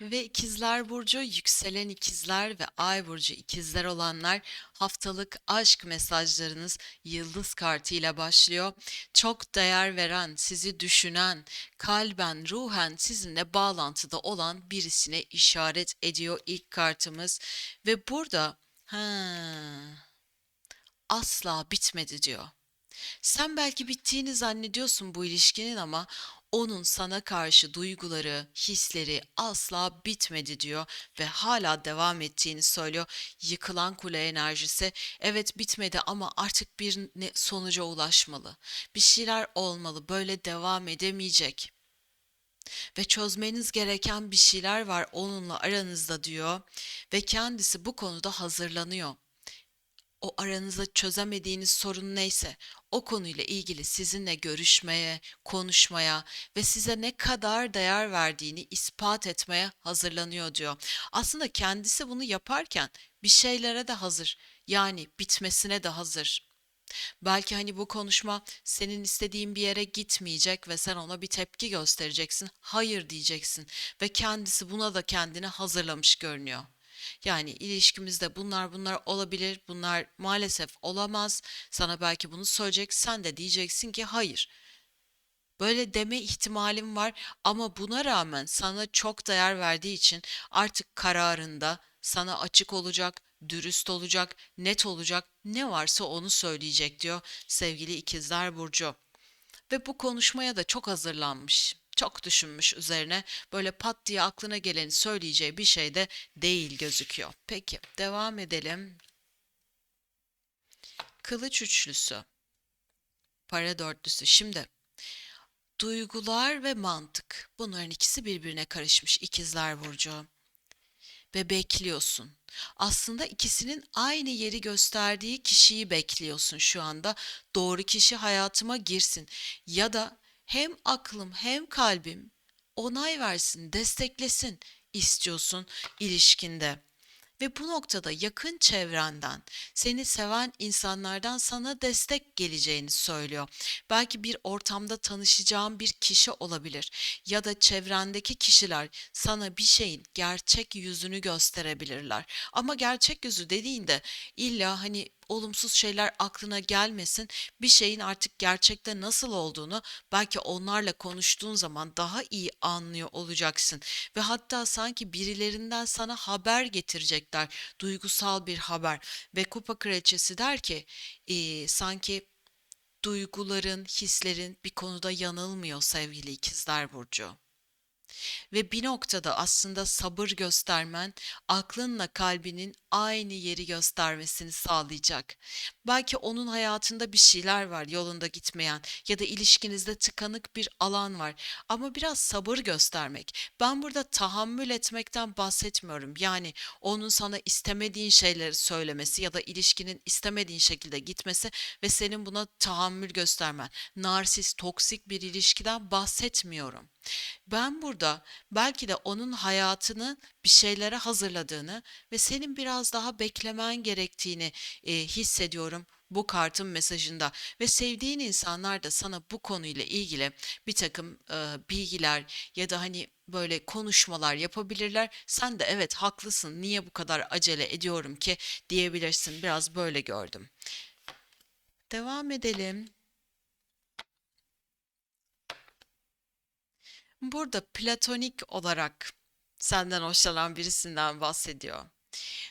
Ve ikizler burcu, yükselen ikizler ve ay burcu ikizler olanlar haftalık aşk mesajlarınız yıldız kartı ile başlıyor. Çok değer veren, sizi düşünen, kalben, ruhen sizinle bağlantıda olan birisine işaret ediyor ilk kartımız. Ve burada ha, asla bitmedi diyor. Sen belki bittiğini zannediyorsun bu ilişkinin ama onun sana karşı duyguları, hisleri asla bitmedi diyor ve hala devam ettiğini söylüyor. Yıkılan kule enerjisi evet bitmedi ama artık bir sonuca ulaşmalı. Bir şeyler olmalı. Böyle devam edemeyecek ve çözmeniz gereken bir şeyler var onunla aranızda diyor ve kendisi bu konuda hazırlanıyor o aranızda çözemediğiniz sorun neyse o konuyla ilgili sizinle görüşmeye, konuşmaya ve size ne kadar değer verdiğini ispat etmeye hazırlanıyor diyor. Aslında kendisi bunu yaparken bir şeylere de hazır. Yani bitmesine de hazır. Belki hani bu konuşma senin istediğin bir yere gitmeyecek ve sen ona bir tepki göstereceksin. Hayır diyeceksin ve kendisi buna da kendini hazırlamış görünüyor. Yani ilişkimizde bunlar bunlar olabilir, bunlar maalesef olamaz. Sana belki bunu söyleyecek, sen de diyeceksin ki hayır. Böyle deme ihtimalim var ama buna rağmen sana çok değer verdiği için artık kararında sana açık olacak, dürüst olacak, net olacak, ne varsa onu söyleyecek diyor sevgili İkizler Burcu. Ve bu konuşmaya da çok hazırlanmış. Çok düşünmüş üzerine böyle pat diye aklına geleni söyleyeceği bir şey de değil gözüküyor. Peki devam edelim. Kılıç üçlüsü, para dörtlüsü. Şimdi duygular ve mantık. Bunların ikisi birbirine karışmış İkizler Burcu ve bekliyorsun. Aslında ikisinin aynı yeri gösterdiği kişiyi bekliyorsun şu anda. Doğru kişi hayatıma girsin ya da hem aklım hem kalbim onay versin, desteklesin istiyorsun ilişkinde. Ve bu noktada yakın çevrenden, seni seven insanlardan sana destek geleceğini söylüyor. Belki bir ortamda tanışacağın bir kişi olabilir ya da çevrendeki kişiler sana bir şeyin gerçek yüzünü gösterebilirler. Ama gerçek yüzü dediğinde illa hani olumsuz şeyler aklına gelmesin. Bir şeyin artık gerçekte nasıl olduğunu belki onlarla konuştuğun zaman daha iyi anlıyor olacaksın ve hatta sanki birilerinden sana haber getirecekler. Duygusal bir haber ve Kupa Kraliçesi der ki "Ee, sanki duyguların, hislerin bir konuda yanılmıyor sevgili ikizler burcu. Ve bir noktada aslında sabır göstermen aklınla kalbinin aynı yeri göstermesini sağlayacak. Belki onun hayatında bir şeyler var yolunda gitmeyen ya da ilişkinizde tıkanık bir alan var ama biraz sabır göstermek. Ben burada tahammül etmekten bahsetmiyorum. Yani onun sana istemediğin şeyleri söylemesi ya da ilişkinin istemediğin şekilde gitmesi ve senin buna tahammül göstermen. Narsist, toksik bir ilişkiden bahsetmiyorum. Ben burada belki de onun hayatını bir şeylere hazırladığını ve senin biraz daha beklemen gerektiğini e, hissediyorum bu kartın mesajında ve sevdiğin insanlar da sana bu konuyla ilgili bir takım e, bilgiler ya da hani böyle konuşmalar yapabilirler. Sen de evet haklısın niye bu kadar acele ediyorum ki diyebilirsin. Biraz böyle gördüm. Devam edelim. Burada platonik olarak senden hoşlanan birisinden bahsediyor.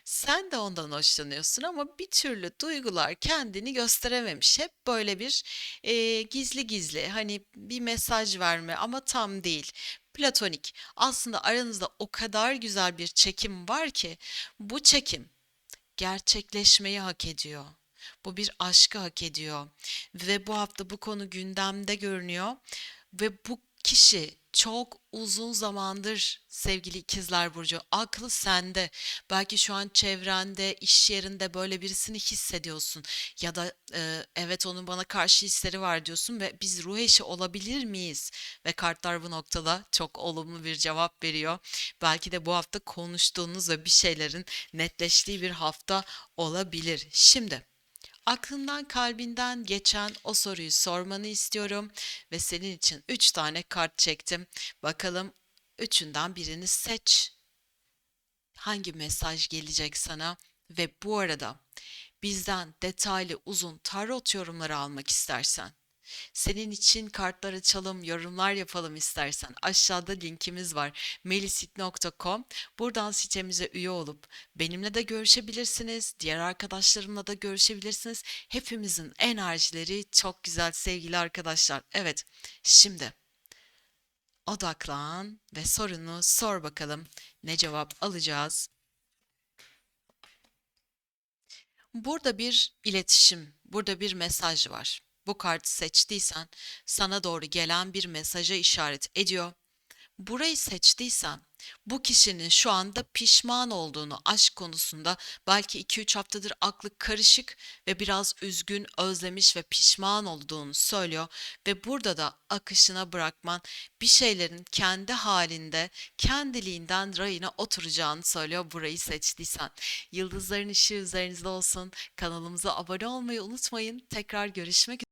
Sen de ondan hoşlanıyorsun ama bir türlü duygular kendini gösterememiş. Hep böyle bir e, gizli gizli hani bir mesaj verme ama tam değil. Platonik. Aslında aranızda o kadar güzel bir çekim var ki bu çekim gerçekleşmeyi hak ediyor. Bu bir aşkı hak ediyor. Ve bu hafta bu konu gündemde görünüyor. Ve bu kişi çok uzun zamandır sevgili ikizler burcu aklı sende. Belki şu an çevrende iş yerinde böyle birisini hissediyorsun ya da e, evet onun bana karşı hisleri var diyorsun ve biz ruh eşi olabilir miyiz? Ve kartlar bu noktada çok olumlu bir cevap veriyor. Belki de bu hafta konuştuğunuz ve bir şeylerin netleştiği bir hafta olabilir. Şimdi Aklından kalbinden geçen o soruyu sormanı istiyorum ve senin için 3 tane kart çektim. Bakalım üçünden birini seç hangi mesaj gelecek sana ve bu arada bizden detaylı uzun tarot yorumları almak istersen, senin için kartlar açalım, yorumlar yapalım istersen aşağıda linkimiz var melisit.com. Buradan sitemize üye olup benimle de görüşebilirsiniz, diğer arkadaşlarımla da görüşebilirsiniz. Hepimizin enerjileri çok güzel sevgili arkadaşlar. Evet, şimdi odaklan ve sorunu sor bakalım. Ne cevap alacağız? Burada bir iletişim, burada bir mesaj var. Bu kartı seçtiysen sana doğru gelen bir mesaja işaret ediyor. Burayı seçtiysen bu kişinin şu anda pişman olduğunu aşk konusunda belki 2-3 haftadır aklı karışık ve biraz üzgün, özlemiş ve pişman olduğunu söylüyor ve burada da akışına bırakman bir şeylerin kendi halinde kendiliğinden rayına oturacağını söylüyor burayı seçtiysen. Yıldızların ışığı üzerinizde olsun. Kanalımıza abone olmayı unutmayın. Tekrar görüşmek üzere.